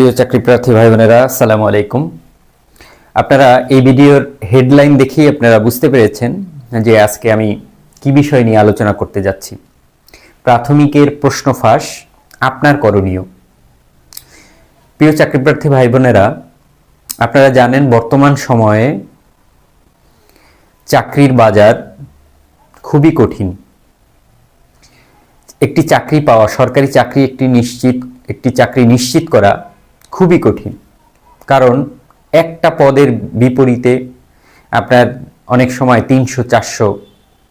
প্রিয় চাকরি প্রার্থী ভাই বোনেরা আসসালামু আলাইকুম। আপনারা এই ভিডিওর হেডলাইন দেখেই আপনারা বুঝতে পেরেছেন যে আজকে আমি কি বিষয় নিয়ে আলোচনা করতে যাচ্ছি। প্রাথমিকের প্রশ্ন ফাঁস, আপনার করণীয়। প্রিয় চাকরি প্রার্থী ভাই বোনেরা আপনারা জানেন বর্তমান সময়ে চাকরির বাজার খুবই কঠিন। একটি চাকরি পাওয়া, সরকারি চাকরি একটি নিশ্চিত, একটি চাকরি নিশ্চিত করা খুবই কঠিন। কারণ একটা পদের বিপরীতে আপনার অনেক সময় তিনশো, চারশো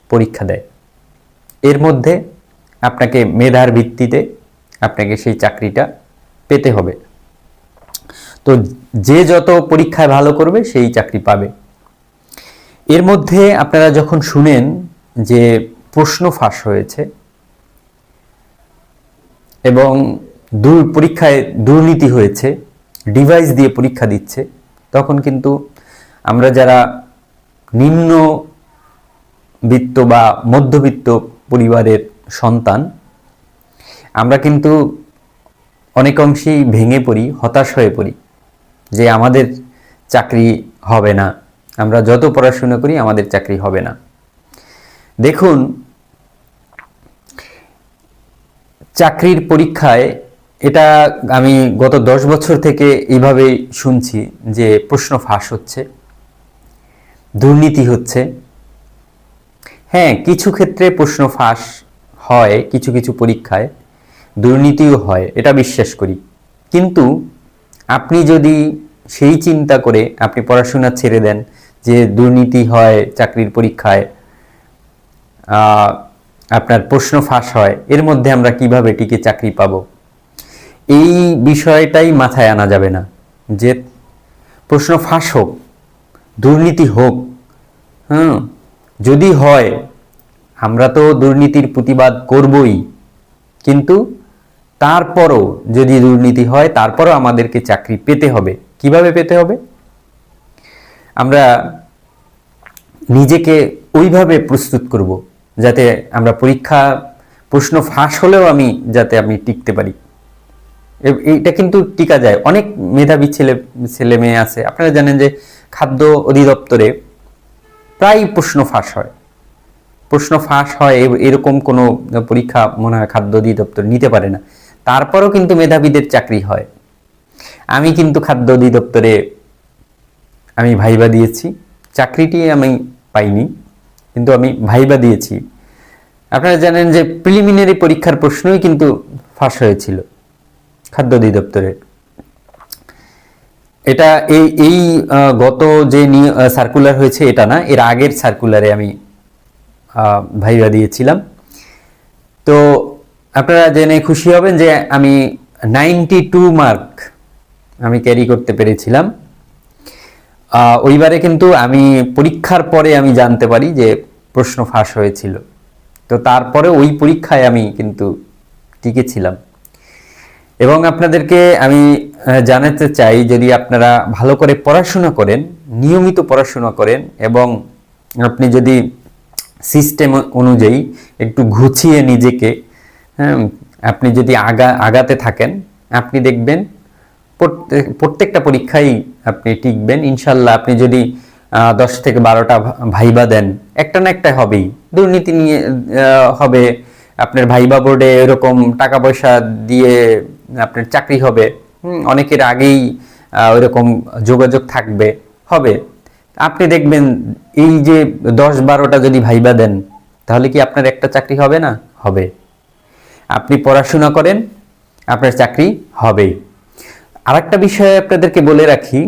পরীক্ষা দেয়। এর মধ্যে আপনাকে মেধার ভিত্তিতে আপনাকে সেই চাকরিটা পেতে হবে। তো যে যত পরীক্ষায় ভালো করবে, সেই চাকরি পাবে। এর মধ্যে আপনারা যখন শুনেন যে প্রশ্ন ফাঁস হয়েছে এবং দূর পরীক্ষায় দুর্নীতি হয়েছে ডিভাইস দিয়ে পরীক্ষা দিচ্ছে, তখন কিন্তু আমরা যারা নিম্ন বিত্ত বা মধ্যবিত্ত পরিবারের সন্তান, আমরা কিন্তু অনেক অংশেই ভেঙে পড়ি, হতাশ হয়ে পড়ি যে আমাদের চাকরি হবে না। আমরা যত পড়াশোনা করি, আমাদের চাকরি হবে না। দেখুন, চাকরির পরীক্ষায় এটা আমি গত দশ বছর থেকে এইভাবেই শুনছি যে প্রশ্ন ফাঁস হচ্ছে, দুর্নীতি হচ্ছে। হ্যাঁ কিছু ক্ষেত্রে প্রশ্ন ফাঁস হয়, কিছু কিছু পরীক্ষায় দুর্নীতিও হয়, এটা বিশ্বাস করি। কিন্তু আপনি যদি সেই চিন্তা করে আপনি পড়াশোনা ছেড়ে দেন যে দুর্নীতি হয় চাকরির পরীক্ষায় আপনার প্রশ্ন ফাঁস হয়, এর মধ্যে আমরা কীভাবে টিকে চাকরি পাব? এই বিষয়টাই মাথায় আনা যাবে না যে প্রশ্ন ফাঁস হোক, দুর্নীতি হোক হ্যাঁ যদি হয়, আমরা তো দুর্নীতির প্রতিবাদ করবই। কিন্তু তারপরও যদি দুর্নীতি হয়, তারপরও আমাদেরকে চাকরি পেতে হবে। কীভাবে পেতে হবে? আমরা নিজেকে ওইভাবে প্রস্তুত করব, যাতে আমরা পরীক্ষা, প্রশ্ন ফাঁস হলেও আমি যাতে আমি টিকতে পারি। এ- এইটা কিন্তু টিকা যায়। অনেক মেধাবী ছেলে ছেলে মেয়ে আছে। আপনারা জানেন যে খাদ্য অধিদপ্তরে প্রায় প্রশ্ন ফাঁস হয়। প্রশ্ন ফাঁস হয় এরকম কোনো পরীক্ষা মনে হয় খাদ্য অধিদপ্তর নিতে পারে না। তারপরও কিন্তু মেধাবীদের চাকরি হয়। আমি কিন্তু খাদ্য অধিদপ্তরে আমি ভাইবা দিয়েছি। চাকরিটি আমি পাইনি, কিন্তু আমি ভাইবা দিয়েছি। আপনারা জানেন যে প্রিলিমিনারি পরীক্ষার প্রশ্নই কিন্তু ফাঁস হয়েছিল। খাদ্য অধিদপ্তরের। এটা এই এই গত যে সার্কুলার হয়েছে এটা না, এর আগের সার্কুলারে আমি ভাইবা দিয়েছিলাম। তো আপনারা জেনে খুশি হবেন যে আমি নাইনটি টু মার্ক আমি ক্যারি করতে পেরেছিলাম। ওইবারে কিন্তু আমি পরীক্ষার পরে আমি জানতে পারি যে প্রশ্ন ফাঁস হয়েছিল। তো তারপরে ওই পরীক্ষায় আমি কিন্তু টিকেছিলাম এবং আপনাদেরকে আমি জানাতে চাই, যদি আপনারা ভালো করে পড়াশোনা করেন, নিয়মিত পড়াশোনা করেন, এবং আপনি যদি সিস্টেম অনুযায়ী একটু ঘুছিয়ে নিজেকে হ্যাঁ আপনি যদি আগা, আগাতে থাকেন, আপনি দেখবেন প্রত্যেকটা পরীক্ষায় আপনি টিকবেন। ইনশাল্লাহ আপনি যদি দশ থেকে বারোটা ভাইবা দেন, একটা না একটা হবেই। দুর্নীতি নিয়ে হবে। আপনার ভাইবা বোর্ডে এরকম টাকা পয়সা দিয়ে আপনার চাকরি হবে অনেকের আগেই ওইরকম যোগাযোগ থাকবে, হবে। আপনি দেখবেন এই যে দশ বারোটা যদি ভাইবা দেন, তাহলে কি আপনার একটা চাকরি হবে না? হবে। আপনি পড়াশোনা করেন, আপনার চাকরি হবেই। আরেকটা বিষয়ে আপনাদেরকে বলে রাখি,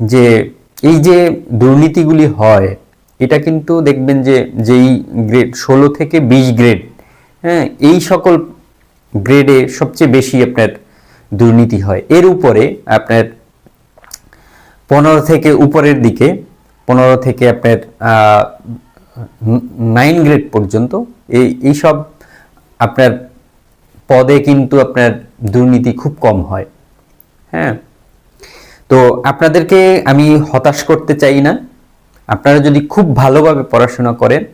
যে এই যে দুর্নীতিগুলি হয়, এটা কিন্তু দেখবেন যে যেই গ্রেড ষোলো থেকে বিশ গ্রেড হ্যাঁ এই সকল গ্রেডে সবচেয়ে বেশি আপনার দুর্নীতি হয়। এর উপরে আপনার পনেরো থেকে উপরের দিকে, পনেরো থেকে আপনার নাইন গ্রেড পর্যন্ত এই এইসব আপনার পদে কিন্তু আপনার দুর্নীতি খুব কম হয়। হ্যাঁ? তো আপনাদেরকে আমি হতাশ করতে চাই না। আপনারা যদি খুব ভালোভাবে পড়াশোনা করেন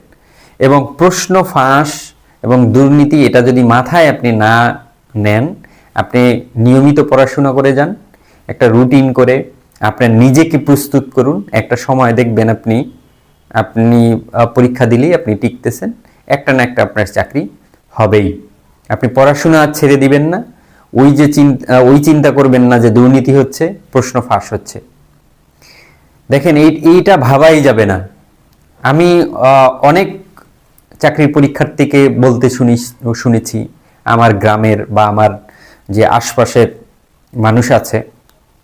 এবং প্রশ্ন ফাঁস এবং দুর্নীতি এটা যদি মাথায় আপনি না নেন আপনি নিয়মিত পড়াশোনা করে যান, একটা রুটিন করে আপনার নিজেকে প্রস্তুত করুন। একটা সময় দেখবেন আপনি আপনি পরীক্ষা দিলেই আপনি টিকতেছেন, একটা না একটা আপনার চাকরি হবেই। আপনি পড়াশোনা ছেড়ে দিবেন না, ওই যে চিন্তা ওই চিন্তা করবেন না যে দুর্নীতি হচ্ছে, প্রশ্ন ফাঁস হচ্ছে। দেখেন, এই, এইটা ভাবাই যাবে না। আমি অনেক চাকরির পরীক্ষার্থীকে বলতে শুনি শুনেছি, আমার গ্রামের বা আমার যে আশপাশের মানুষ আছে,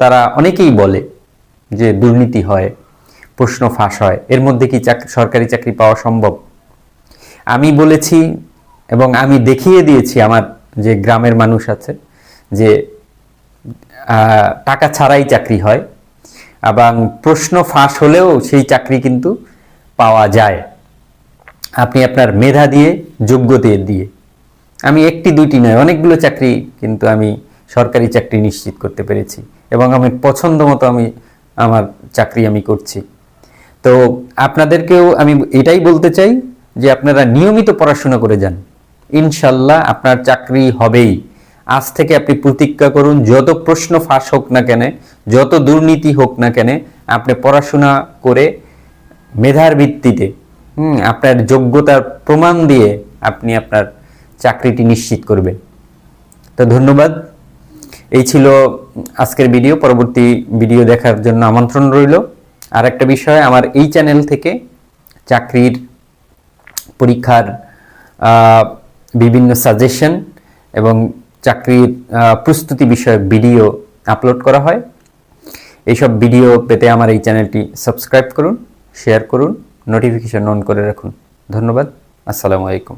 তারা অনেকেই বলে যে দুর্নীতি হয়, প্রশ্ন ফাঁস হয়, এর মধ্যে কি সরকারি চাকরি পাওয়া সম্ভব? আমি বলেছি এবং আমি দেখিয়ে দিয়েছি আমার যে গ্রামের মানুষ আছে যে টাকা ছাড়াই চাকরি হয়, এবং প্রশ্ন ফাঁস হলেও সেই চাকরি কিন্তু পাওয়া যায়। আপনি আপনার মেধা দিয়ে, যোগ্যতা দিয়ে আমি একটি, দুইটি নয়, অনেকগুলো চাকরি কিন্তু আমি সরকারি চাকরি নিশ্চিত করতে পেরেছি এবং আমি পছন্দ মতো আমি আমার চাকরি আমি করছি। তো আপনাদেরকেও আমি এটাই বলতে চাই যে আপনারা নিয়মিত পড়াশোনা করে যান। ইনশাল্লাহ আপনার চাকরি হবেই। আজ থেকে আপনি প্রতিজ্ঞা করুন, যত প্রশ্ন ফাঁস হোক না কেন, যত দুর্নীতি হোক না কেন, আপনি পড়াশোনা করে মেধার ভিত্তিতে আপনার যোগ্যতার প্রমাণ দিয়ে আপনি আপনার চাকরিটি নিশ্চিত করবে। তো ধন্যবাদ। এই ছিল আজকের ভিডিও। পরবর্তী ভিডিও দেখার জন্য আমন্ত্রণ রইল। আর একটা বিষয়, আমার এই চ্যানেল থেকে চাকরির পরীক্ষার বিভিন্ন সাজেশন এবং চাকরির প্রস্তুতি বিষয়ক ভিডিও আপলোড করা হয়। এইসব ভিডিও পেতে আমার এই চ্যানেলটি সাবস্ক্রাইব করুন, শেয়ার করুন, নোটিফিকেশন অন করে রাখুন। ধন্যবাদ। আসসালামু আলাইকুম।